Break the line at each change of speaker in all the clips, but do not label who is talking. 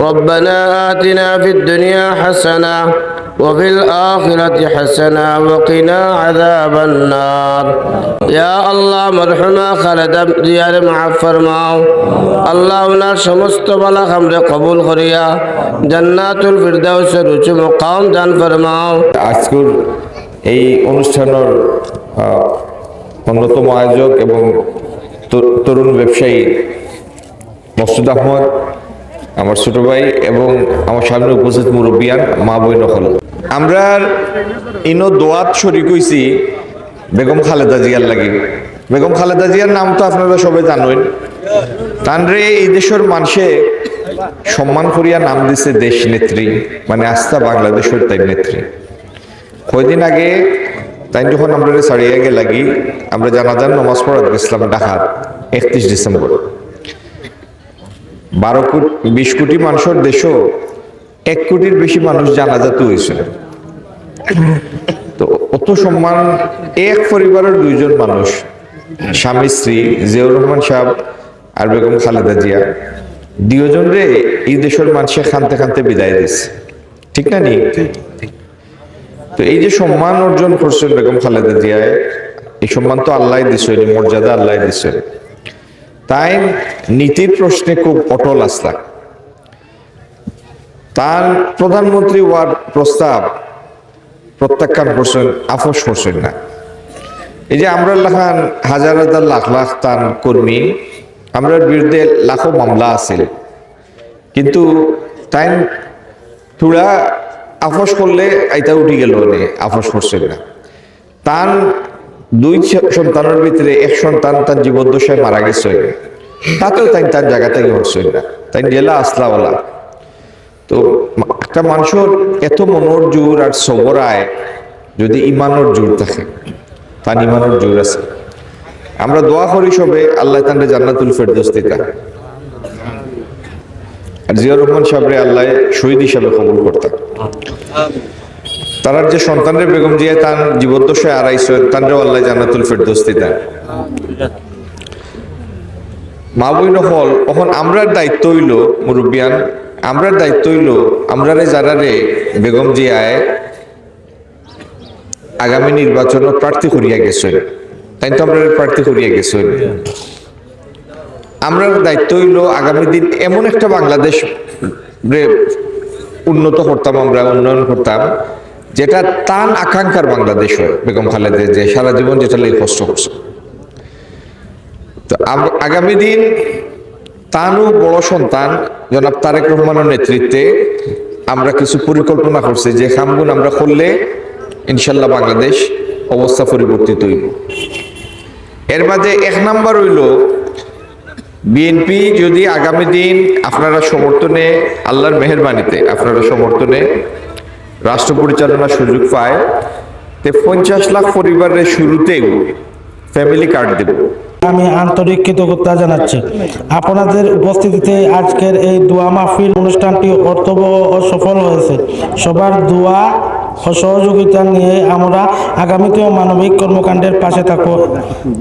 ربنا آتنا في الدنيا حسنة وفي الآخرة حسنة وقنا عذاب النار يا الله مرحمة خالد দিয়ার মাফ ফরমাও আল্লাহ ওনার সমস্ত বালা খামরে কবুল করিয়া জান্নাতুল ফিরদাউসের উঁচু মকাম দান ফরমাও
আজকের এই অনুষ্ঠানের আহ, অন্যতম আয়োজক এবং তরু- তরুণ ব্যবসায়ী মসুদ আহমদ আমার ছোট ভাই এবং আমার সামনে উপস্থিত মুরব্বিয়ান মা বই নকল আমরা ইনো দোয়াত শরিক হইছি বেগম খালেদা জিয়ার লাগি। বেগম খালেদা জিয়ার নাম তো আপনারা সবাই জানেন। তানরে এই দেশের মানুষে সম্মান করিয়া নাম দিছে দেশ নেত্রী মানে আস্থা বাংলাদেশের তাই নেত্রী। কয়দিন আগে তাই যখন আমরা ছাড়িয়ে গে লাগি আমরা জানাজান নমাজ পড়া গেছিলাম ঢাকার, একত্রিশ ডিসেম্বর। বারো কোটি, বিশ কোটি মানুষের দেশও এক কোটির বেশি মানুষ জানাজাতে হয়েছে। তো অত সম্মান, এক পরিবারের দুইজন মানুষ, স্বামী, স্ত্রী, জিয়াউর রহমান সাহেব আর বেগম খালেদা জিয়া দুজন রে এই দেশের মানুষে খানতে খানতে বিদায় দিছে ঠিক না নি? তো এই যে সম্মান অর্জন করছেন বেগম খালেদা জিয়ায়, এই সম্মান তো আল্লাহ দিছে মর্যাদা আল্লাহ দিছেন তাই নীতির প্রশ্নে খুব অটল আস্থা। তার প্রধানমন্ত্রী হওয়ার প্রস্তাব প্রত্যাখ্যান করছেন আপোষ করছেন না। এই যে আমরা লাখান হাজার হাজার লাখ লাখ তান কর্মী, আমরার বিরুদ্ধে লাখো মামলা আছে কিন্তু তাই থোড়া আপোষ করলে আইতা উঠি গেল আপোষ করছেন না। তার দুই সন্তানের ভিতরে এক সন্তান তার জীবদ্দশায় মারা গেছে। তাতেও তাই তার জায়গা থেকে হচ্ছেন না। তাই জেলা আসলাওয়ালা। তো একটা মানুষের এত মনোর জোর আর সবরায় যদি ইমানোর জোর থাকে। তার ইমানোর জোর আছে। আমরা দোয়া করি সবে, আল্লাহ তান্ডে জান্নাতুল ফেরদৌস দিতা। আর জিয়া রহমান সাহেবরে আল্লাহ শহীদ হিসাবে কবুল করতাম তারার যে সন্তানের বেগম জিয়া তার জীবদ্দশায় আড়াইশো তানরেও আল্লাহ জান্নাতুল ফেরদৌস দিতা মা বইন হল এখন আমরার দায়িত্ব হইল মুরব্বিয়ান, আমরার দায়িত্ব হইল আমরারে যারারে বেগম জিয়ায় আগামী নির্বাচন প্রার্থী করিয়া গেছেন। তাই তো আমরা প্রার্থী করিয়া গেছেন। আমরা দায়িত্ব হইল আগামী দিন এমন একটা বাংলাদেশ রে উন্নত করতাম, আমরা উন্নয়ন করতাম। যেটা তান আকাঙ্ক্ষার বাংলাদেশ হয়, বেগম খালেদা যে সারা জীবন যেটা লেগে কষ্ট করছে। তো আগামী দিন তানও বড় সন্তান, জনাব তারেক রহমানের নেতৃত্বে আমরা কিছু পরিকল্পনা করছি, যে খামগুন আমরা করলে ইনশাল্লাহ বাংলাদেশ অবস্থা পরিবর্তিত হইব। এর মাঝে এক নাম্বার হইল, বিএনপি যদি আগামী দিন আপনারা সমর্থনে, আল্লাহর মেহরবানিতে আপনারা সমর্থনে রাষ্ট্র পরিচালনার সুযোগ পায়, তে পঞ্চাশ লাখ পরিবারের শুরুতেও ফ্যামিলি কার্ড দেব।
আমি আন্তরিক কৃতজ্ঞতা জানাচ্ছি। আপনাদের উপস্থিতিতে আজকের এই দোয়া মাহফিল অনুষ্ঠানটি অর্থবহ ও সফল হয়েছে। সবার দোয়া ও সহযোগিতা নিয়ে আমরা আগামীতেও মানবিক কর্মকাণ্ডের পাশে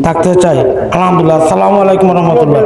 থাকতে চাই। আলহামদুলিল্লাহ। আসসালামু আলাইকুম রহমতুল্লাহ।